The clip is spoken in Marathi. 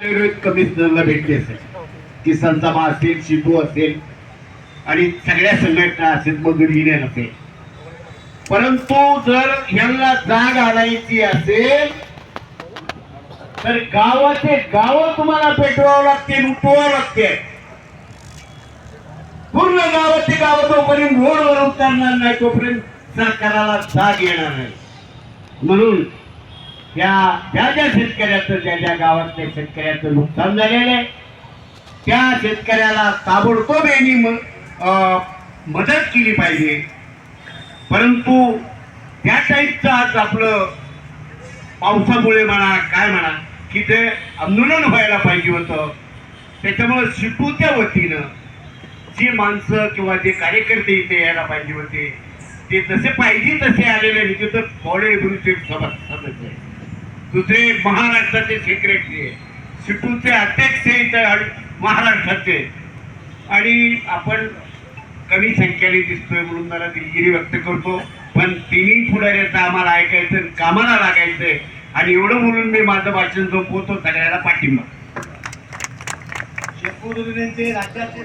कमिशनरला भेटली असेल. किसान सभा असेल शिटू असेल आणि सगळ्या संघटना असेल मजूर युनियन असेल. परंतु जर यांना जाग आणायची असेल तर गावाचे गाव तुम्हाला पेटवावं लागते लुटवावं लागते पूर्ण गावाचे गाव तोपर्यंत रोडवर उतरणार नाही तोपर्यंत सरकाराला जाग येणार नाही. म्हणून त्या ज्या ज्या शेतकऱ्याचं ज्या ज्या गावातल्या शेतकऱ्याचं नुकसान झालेलं आहे त्या शेतकऱ्याला ताबडतोब यांनी अं, मदत केली पाहिजे. परंतु त्या टाईपचं आज आपलं पावसामुळे म्हणा काय म्हणा की ते आंदोलन व्हायला पाहिजे होतं. त्याच्यामुळं शिटूच्या वतीनं जी माणसं किंवा जे कार्यकर्ते इथे यायला पाहिजे होते ते जसे पाहिजे तसे आलेले नाही तिथं थोडे गुरुचे दुसरे महाराष्ट्राचे सेक्रेटरी आहे. सिटूचे अध्यक्ष आहे इथं महाराष्ट्राचे आणि आपण कमी संख्येने दिसतोय म्हणून मला दिलगिरी व्यक्त करतो. पण तिन्ही पुढाऱ्याचं आम्हाला ऐकायचं कामाला लागायचंय. आणि एवढं म्हणून मी माझं भाषण झोपवतो सगळ्याला पाठिंबा. शेतकरी राज्याचे